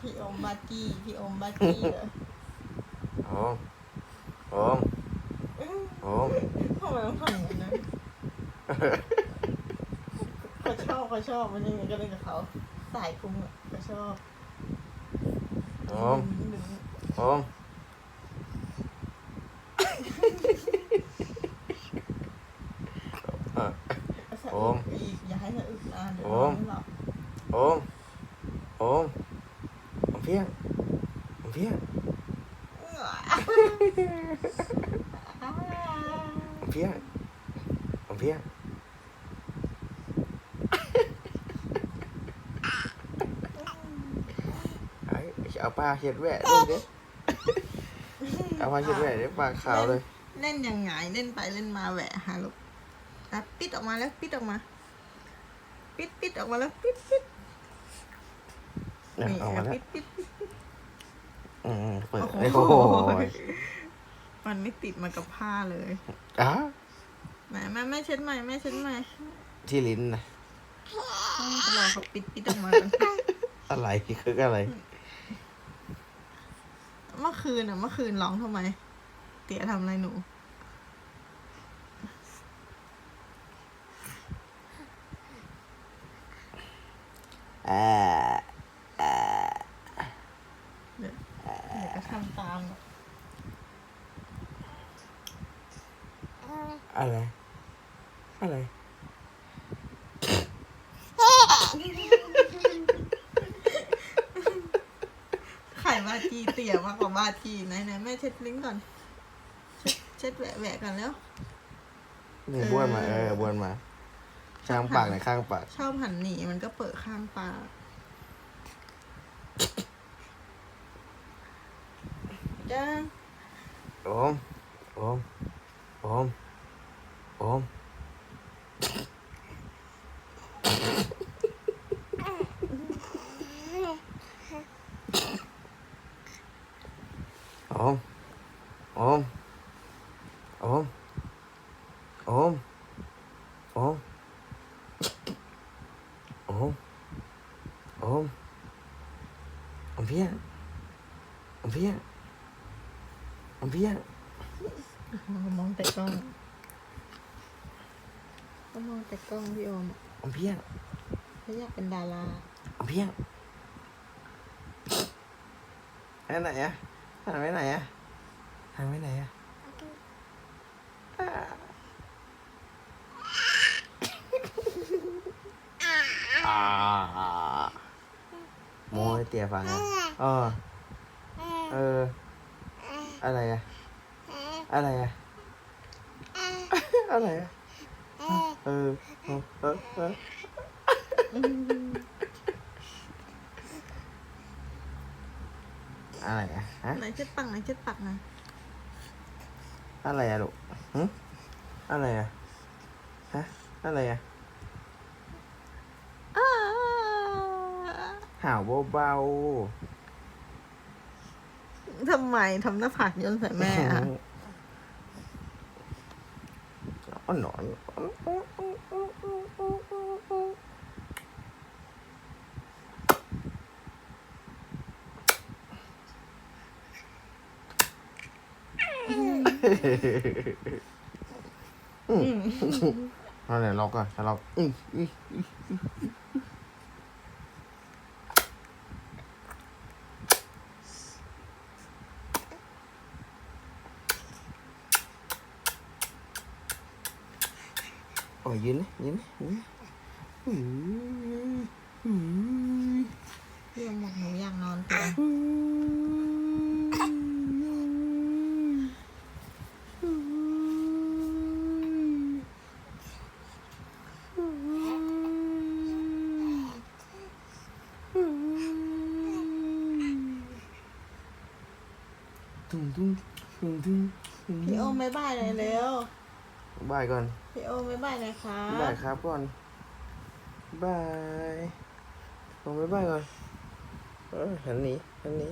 พี่อมบาจี้พี่อมบาจี้เหรอโอมโอมโอมทำไมต้องทำอย่างนั้นเขาชอบเขาชอบมันยังไงก็เล่นกับเขาสายพุงอะเขาชอบโอมดึงโอมอะ ๆสะ โอม อีกอย่าให้สะอึกนานเดี๋ยว โอม ไม่หลับ โอมโอมโอม เพียงโอมเพียงโอมเพียงโอมเพียงไอ้เอาปลาเช็ดแหวะด้วยดิเอาปลาเช็ดแหวะดิปลาขาวเลย เล่นยังไงเล่นไปเล่นมาแหวะฮะลูกอะปิดออกมาแล้วปิดออกมา ปิดปิดออกมาแล้วปิดปิด เนี่ยนี่ออกมาแล้วปิดปิดปิดอืมเปิดโอ้โอ้โหโหมันไม่ติดมากับผ้าเลยอะแม่แม่แม่เช็ดใหม่แม่เช็ดใหม่ที่ลิ้นนะต้องรอเขาปิดปิดออกมาก่อนอะไรคืออะไรเมื่อคืนอะเมื่อคืนร้องทำไม เตี๋ยทำอะไรหนู อ่า เดี๋ยวเดี๋ยวก็ ทำตามอะอะไร อะไร ไข่บาทีเตี๋ยมากกว่าบาทีไหนไหนแม่เช็ดลิ้นก่อน เช็ดเช็ดแหวะแหวะกันแล้วนี่บ้วนมา เออบ้วนมา ข้างปากในอยข้างปาก ชอบหันหนีมันก็เปิดข้างปาก จ้าโอมโอมโอมโอมโอ เพี้ยนอมเพี้ยนอมเพี้ยนมองแต่กล้องก็มองแต่กล้องพี่โอมอะอมเพี้ยนเขาอยากเป็นดาราอมเพี้ยนไปไหนอะหันไปไหนอะหันไปไหนอะอ่าโมยเตี๋ยฟังไงเออเออ อะไรอะอะไรอะอะไรอะเออเออเออเอออะไรอะฮะไหนเช็ดปักไหนเช็ดปักนะอะไรอะลูกหึอะไรอะฮะอะไรอะอ้าห่าวเบา ทำไมทำหน้าผากย่นใส่แม่อะอ๋อหนอนอืมอาไหนล็อกก่อนจะล็อกอืออือโอ้ย ยืนเลยยืนเลยยืนเลยอืออือพี่โอมบอกหนูอยากนอนเตียงตุ้งตุ้งตุ้งตุ้งตุ้งพี่โอมบายบายเลยเร็ว บายก่อนพี่โอมบายบายเลยค่ะบายครับก่อนบายผมบายบายก่อนเออหันหนีหันหนี